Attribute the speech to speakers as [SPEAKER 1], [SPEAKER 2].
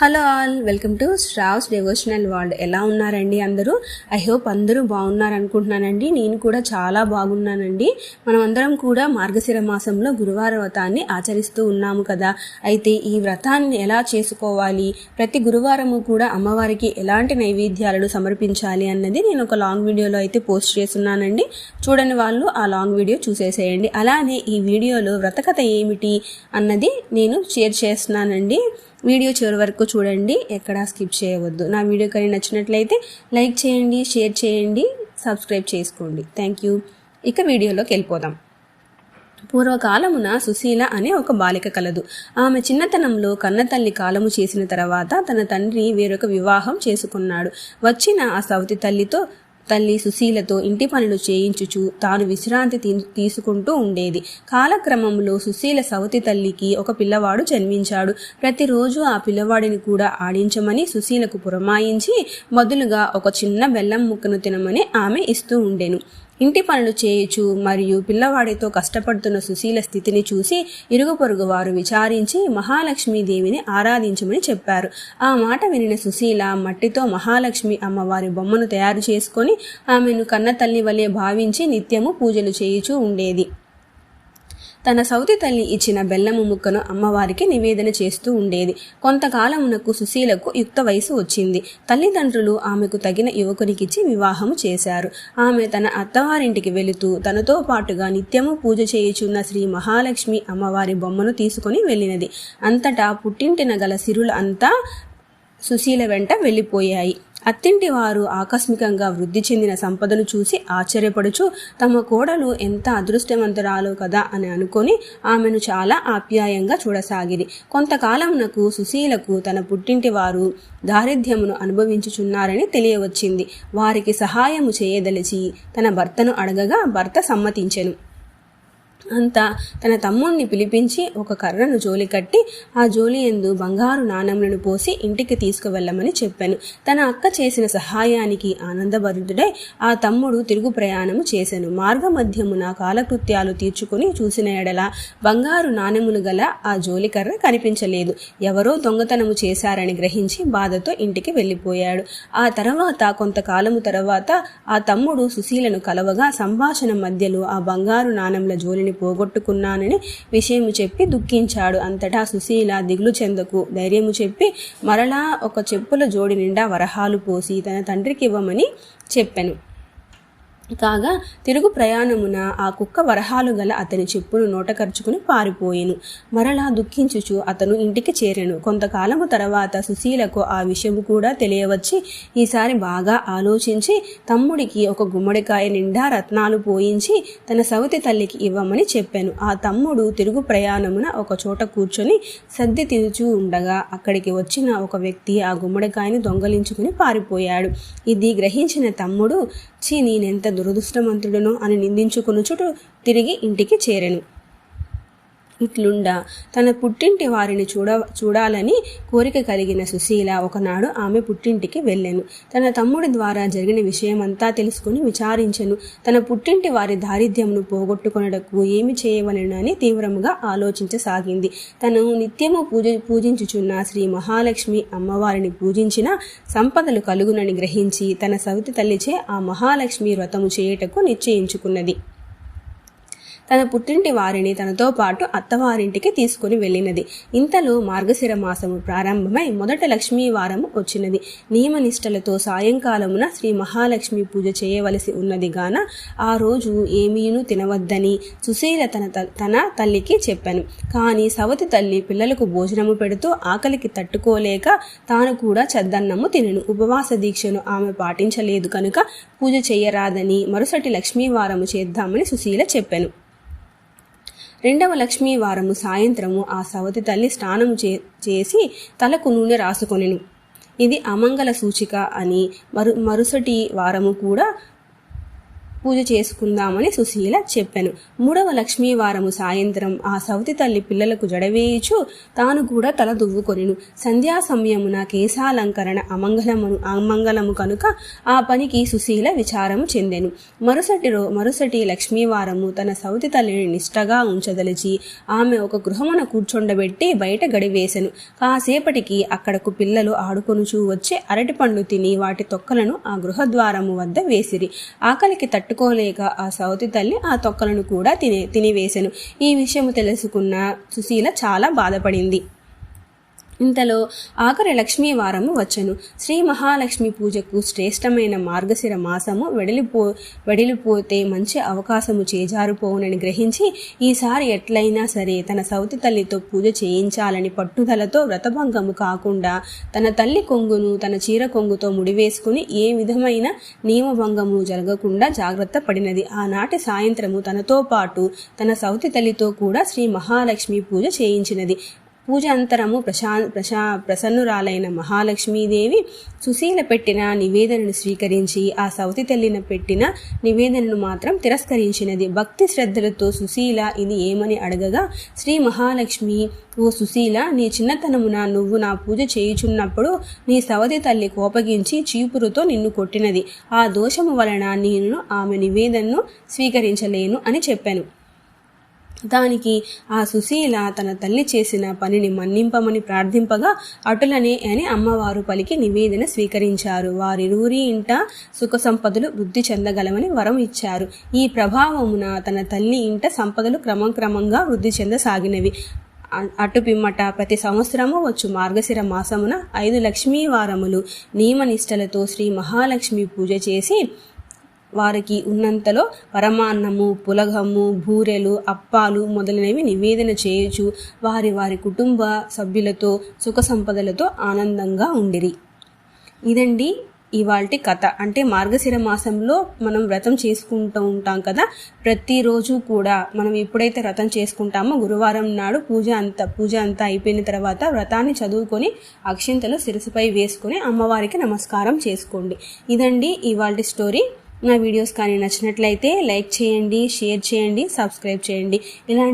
[SPEAKER 1] Hello all welcome to straws devotional world. ఎలా ఉన్నారండి అందరూ? ఐ హోప్ అందరూ బాగున్నారు అనుకుంటున్నానండి నేను కూడా చాలా బాగున్నానండి. మనం అందరం కూడా మార్గశిర మాసంలో గురువార వ్రతాన్ని ఆచరిస్తూ ఉన్నాము కదా. అయితే ఈ వ్రతాన్ని ఎలా చేసుకోవాలి? ప్రతి గురువారము కూడా అమ్మవారికి ఎలాంటి నైవేద్యాలను సమర్పించాలి అన్నది నేను ఒక లాంగ్ వీడియోలో అయితే పోస్ట్ చేస్తున్నానండి. చూడని వాళ్ళు ఆ లాంగ్ వీడియో చూసేసేయండి. అలానే ఈ వీడియోలో వ్రతకథ ఏమిటి అన్నది నేను షేర్ చేస్తున్నానండి. వీడియో చివరి వరకు చూడండి ఎక్కడా స్కిప్ చేయవద్దు. నా వీడియో కానీ నచ్చినట్లయితే లైక్ చేయండి షేర్ చేయండి సబ్స్క్రైబ్ చేసుకోండి. థ్యాంక్ యూ ఇక వీడియోలోకి వెళ్ళిపోదాం. పూర్వకాలమున సుశీల అనే ఒక బాలిక కలదు. ఆమె చిన్నతనంలో కన్నతల్లి కాలము చేసిన తర్వాత తన తండ్రి వేరొక వివాహం చేసుకున్నాడు. వచ్చిన ఆ సవతి తల్లితో తల్లి సుశీలతో ఇంటి పనులు చేయించుచు తాను విశ్రాంతి తీ- తీసుకుంటూ ఉండేది. కాలక్రమంలో సుశీల సవతి తల్లికి ఒక పిల్లవాడు జన్మించాడు. ప్రతిరోజు ఆ పిల్లవాడిని కూడా ఆడించమని సుశీలకు పురమాయించి బదులుగా ఒక చిన్న బెల్లం ముక్కను తినమని ఆమె ఇస్తూ ఉండెను. ఇంటి పనులు చేయుచు మరియు పిల్లవాడితో కష్టపడుతున్న సుశీల స్థితిని చూసి ఇరుగు పొరుగు వారు విచారించి మహాలక్ష్మీదేవిని ఆరాధించమని చెప్పారు. ఆ మాట వినిన సుశీల మట్టితో మహాలక్ష్మి అమ్మవారి బొమ్మను తయారు చేసుకొని ఆమెను కన్న తల్లి వలె భావించి నిత్యము పూజలు చేయుచూ ఉండేది. తన సౌతి తల్లి ఇచ్చిన బెల్లము ముక్కను అమ్మవారికి నివేదన చేస్తూ ఉండేది. కొంతకాలమునకు సుశీలకు యుక్త వయసు వచ్చింది. తల్లిదండ్రులు ఆమెకు తగిన యువకునికిచ్చి వివాహము చేశారు. ఆమె తన అత్తవారింటికి వెళుతూ తనతో పాటుగా నిత్యము పూజ చేయుచున్న శ్రీ మహాలక్ష్మి అమ్మవారి బొమ్మను తీసుకుని వెళ్ళినది. అంతటా పుట్టింటిన గల సిరులు అంతా సుశీల వెంట వెళ్ళిపోయాయి. అత్తింటి వారు ఆకస్మికంగా వృద్ధి చెందిన సంపదను చూసి ఆశ్చర్యపడుచు తమ కోడలు ఎంత అదృష్టవంతురాలో కదా అని అనుకొని ఆమెను చాలా ఆప్యాయంగా చూడసాగిరి కొంతకాలమునకు సుశీలకు తన పుట్టింటి వారు దారిద్ర్యమును అనుభవించుచున్నారని తెలియవచ్చింది. వారికి సహాయము చేయదలిచి తన భర్తను అడగగా భర్త సమ్మతించెను. అంతా తన తమ్ముణ్ణి పిలిపించి ఒక కర్రను జోలి కట్టి ఆ జోలి ఎందు బంగారు నాణములను పోసి ఇంటికి తీసుకువెళ్ళమని చెప్పాను. తన అక్క చేసిన సహాయానికి ఆనందభరితుడై ఆ తమ్ముడు తిరుగు ప్రయాణము చేశాను మార్గ మధ్యమున కాలకృత్యాలు తీర్చుకుని చూసిన ఎడల బంగారు నాణెములు గల ఆ జోలి కర్ర కనిపించలేదు. ఎవరో దొంగతనము చేశారని గ్రహించి బాధతో ఇంటికి వెళ్ళిపోయాడు. ఆ తర్వాత కొంతకాలము తర్వాత ఆ తమ్ముడు సుశీలను కలవగా సంభాషణ మధ్యలో ఆ బంగారు నాణెంల జోలిని పోగొట్టుకున్నానని విషయము చెప్పి దుఃఖించాడు. అంతటా సుశీల దిగులు చెందకు. ధైర్యము చెప్పి మరలా ఒక చెప్పుల జోడి నిండా వరహాలు పోసి తన తండ్రికి ఇవ్వమని చెప్పాను. కాగా తిరుగు ప్రయాణమున ఆ కుక్క వరహాలు గల అతని చెప్పును నోటకరుచుకుని పారిపోయెను. మరలా దుఃఖించుచు అతను ఇంటికి చేరెను. కొంతకాలము తర్వాత సుశీలకు ఆ విషయము కూడా తెలియవచ్చి ఈసారి బాగా ఆలోచించి తమ్ముడికి ఒక గుమ్మడికాయ నిండా రత్నాలు పోయించి తన సవతి తల్లికి ఇవ్వమని చెప్పాను. ఆ తమ్ముడు తిరుగు ప్రయాణమున ఒక చోట కూర్చొని సర్ది తినుచూ ఉండగా అక్కడికి వచ్చిన ఒక వ్యక్తి ఆ గుమ్మడికాయని దొంగలించుకుని పారిపోయాడు. ఇది గ్రహించిన తమ్ముడు ఛీ నేనెంత దురదృష్టవంతుడనో అని నిందించుకొనుచుటు తిరిగి ఇంటికి చేరెను. ఇట్లుండా. తన పుట్టింటి వారిని చూడ చూడాలని కోరిక కలిగిన సుశీల ఒకనాడు ఆమె పుట్టింటికి వెళ్ళాను. తన తమ్ముడి ద్వారా జరిగిన విషయమంతా తెలుసుకుని విచారించెను. తన పుట్టింటి వారి దారిద్ర్యమును పోగొట్టుకొనటకు ఏమి చేయవలెనని తీవ్రముగా ఆలోచించసాగింది. తను నిత్యము పూజ పూజించుచున్న శ్రీ మహాలక్ష్మి అమ్మవారిని పూజించిన సంపదలు కలుగునని గ్రహించి తన సవితి తల్లిచే ఆ మహాలక్ష్మి వ్రతము చేయుటకు నిశ్చయించుకున్నది. తన పుట్టింటి వారిని తనతో పాటు అత్తవారింటికి తీసుకుని వెళ్ళినది. ఇంతలో మార్గశిర మాసము ప్రారంభమై మొదట లక్ష్మీ వారము వచ్చినది. నియమనిష్టలతో సాయంకాలమున శ్రీ మహాలక్ష్మి పూజ చేయవలసి ఉన్నది గాన ఆ రోజు ఏమీను తినవద్దని సుశీల తన త- తన తల్లికి చెప్పాను. కానీ సవతి తల్లి పిల్లలకు భోజనము పెడుతూ ఆకలికి తట్టుకోలేక తాను కూడా చద్దన్నము తినను. ఉపవాస దీక్షను ఆమె పాటించలేదు కనుక పూజ చేయరాదని మరుసటి లక్ష్మీ వారము చేద్దామని సుశీల చెప్పాను. రెండవ లక్ష్మీ వారము సాయంత్రము ఆ సవతి తల్లి స్నానము చే చేసి తలకు నూనె రాసుకొనెను. ఇది అమంగళ సూచిక అని మరు మరుసటి వారము కూడా పూజ చేసుకుందామని సుశీల చెప్పాను. మూడవ లక్ష్మీ వారము సాయంత్రం ఆ సౌతి తల్లి పిల్లలకు జడవేయుచు తాను కూడా తల దువ్వుకొనిను. సంధ్యా సమయమున కేశాలంకరణ అమంగళమును అమంగళము కనుక ఆ పనికి సుశీల విచారము చెందెను. మరుసటి రో మరుసటి లక్ష్మీవారము తన సౌతి తల్లిని నిష్టగా ఉంచదలిచి ఆమె ఒక గృహమున కూర్చొండబెట్టి బయట గడివేశను కాసేపటికి అక్కడకు పిల్లలు ఆడుకొనుచూ వచ్చి అరటిపండు తిని వాటి తొక్కలను ఆ గృహద్వారము వద్ద వేసిరి. ఆకలికి తట్టు తట్టుకోలేక ఆ సౌతి తల్లి ఆ తొక్కలను కూడా తినే తినివేశను. ఈ విషయము తెలుసుకున్న సుశీల చాలా బాధపడింది. ఇంతలో ఆఖరి లక్ష్మీ వారము వచ్చను. శ్రీ మహాలక్ష్మి పూజకు శ్రేష్టమైన మార్గశిర మాసము వెడలిపో వెడలిపోతే మంచి అవకాశము చేజారిపోవునని గ్రహించి ఈసారి ఎట్లయినా సరే తన సౌతి తల్లితో పూజ చేయించాలని పట్టుదలతో వ్రతభంగము కాకుండా తన తల్లి కొంగును తన చీర కొంగుతో ముడివేసుకుని ఏ విధమైన నియమభంగము జరగకుండా జాగ్రత్త పడినది. ఆనాటి సాయంత్రము తనతో పాటు తన సౌతి తల్లితో కూడా శ్రీ మహాలక్ష్మి పూజ చేయించినది. పూజ అంతరము ప్రశా ప్రశా ప్రసన్నురాలైన మహాలక్ష్మీదేవి సుశీల పెట్టిన నివేదనను స్వీకరించి ఆ సౌతి తల్లిన పెట్టిన నివేదనను మాత్రం తిరస్కరించినది. భక్తి శ్రద్ధలతో సుశీల ఇది ఏమని అడగగా శ్రీ మహాలక్ష్మి ఓ సుశీల నీ చిన్నతనమున నువ్వు నా పూజ చేయుచున్నప్పుడు నీ సవతి తల్లి కోపగించి చీపురుతో నిన్ను కొట్టినది. ఆ దోషము వలన నేను ఆమె నివేదనను స్వీకరించలేను అని చెప్పాను. దానికి ఆ సుశీల తన తల్లి చేసిన పనిని మన్నింపమని ప్రార్థింపగా అటులనే అని అమ్మవారు పలికి నివేదన స్వీకరించారు. వారిరువురి ఇంట సుఖ సంపదలు వృద్ధి చెందగలమని వరం ఇచ్చారు. ఈ ప్రభావమున తన తల్లి ఇంట సంపదలు క్రమక్రమంగా వృద్ధి చెందసాగినవి. అటు పిమ్మట ప్రతి సంవత్సరము వచ్చు మార్గశిర మాసమున ఐదు లక్ష్మీ వారములు నియమనిష్టలతో శ్రీ మహాలక్ష్మి పూజ చేసి వారికి ఉన్నంతలో పరమాన్నము పులగము బూరెలు అప్పాలు మొదలైనవి నివేదన చేయొచ్చు వారి వారి కుటుంబ సభ్యులతో సుఖ సంపదలతో ఆనందంగా ఉండిరి. ఇదండి ఇవాల్టి కథ. అంటే మార్గశిర మాసంలో మనం వ్రతం చేసుకుంటూ ఉంటాం కదా ప్రతిరోజు కూడా మనం ఎప్పుడైతే వ్రతం చేసుకుంటామో గురువారం నాడు పూజ అంతా పూజ అంతా అయిపోయిన తర్వాత వ్రతాన్ని చదువుకొని అక్షింతలు శిరసుపై వేసుకొని అమ్మవారికి నమస్కారం చేసుకోండి. ఇదండి ఇవాల్టి స్టోరీ. నా వీడియోస్ కానీ నచ్చినట్లయితే లైక్ చేయండి షేర్ చేయండి సబ్స్క్రైబ్ చేయండి. ఇలాంటి